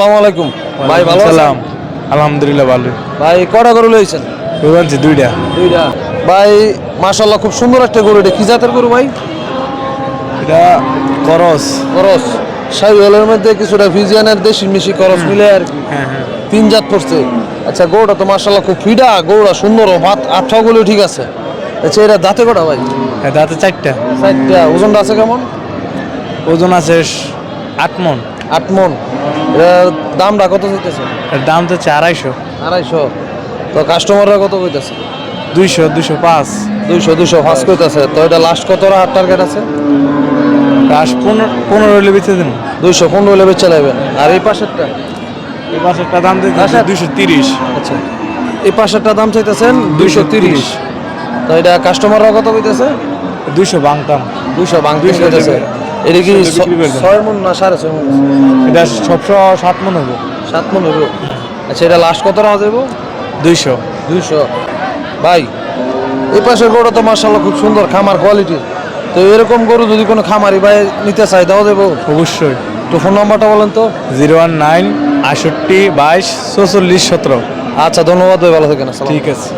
আসসালামু আলাইকুম। ভাই ভালো আছেন? আলহামদুলিল্লাহ ভালো। ভাই কটা গরু লইছেন? বলছি দুইটা। দুইটা। ভাই মাশাল্লাহ খুব সুন্দর একটা গরু এটা। কি জাতের গরু ভাই? এটা করস। করস। শাহিওয়ালের মধ্যে কিছুটা ফিজিয়ানের দেশি মিশি করস মিলে আর কি। হ্যাঁ হ্যাঁ। তিন জাত পড়ছে। আচ্ছা গরুটা তো মাশাল্লাহ খুব ফিডা গরুটা সুন্দর ভাত আঠাগুলো ঠিক আছে। আচ্ছা এটা দাঁতে কটা ভাই? হ্যাঁ দাঁতে চারটা। চারটা। ওজনটা আছে কেমন? ওজন আছে আট মন। আট মন। দামটা কত চাইতেছে? দাম তো আড়াইশো। আড়াইশো। তো কাস্টমাররা কত কইতেছে? দুইশো দুইশো পাঁচ। দুইশো দুইশো ফার্স্ট কইতেছে। তো এটা লাস্ট কত হাট টার্গেট আছে? লাস্ট পনেরো পনেরো হলে বেঁচে দিন দুইশো পনেরো হলে বেচে নেবেন আর এই পাশেরটা? এই পাশেরটা দাম দিতে আচ্ছা। দুইশো তিরিশ। আচ্ছা। এই পাশেরটা দাম চাইতেছেন দুইশো তিরিশ। তো এটা কাস্টমাররা কত কইতেছে? দুইশো বাংতাম। দুইশো বাংলা 200 কইতেছে। টাকা। এটা কি। ছয় মন না সাড়ে ছয় মন? এটা সবশো ষাট মন হব। সাত মন হইব? আচ্ছা এটা লাস্ট কত টাকা যাব দুইশো। দুইশো। ভাই এই পাশের গরু তো মার্শাল্লাহ খুব সুন্দর খামার কোয়ালিটির তো এরকম গরু যদি কোনো খামারি ভাই নিতে চাই দেওয়া দেবো? অবশ্যই। তো ফোন নাম্বারটা বলেন তো। জিরো ওয়ান নাইন আটষট্টি বাইশ চৌচল্লিশ সতেরো। আচ্ছা ধন্যবাদ ভাই ভালো থাকেন ঠিক আছে।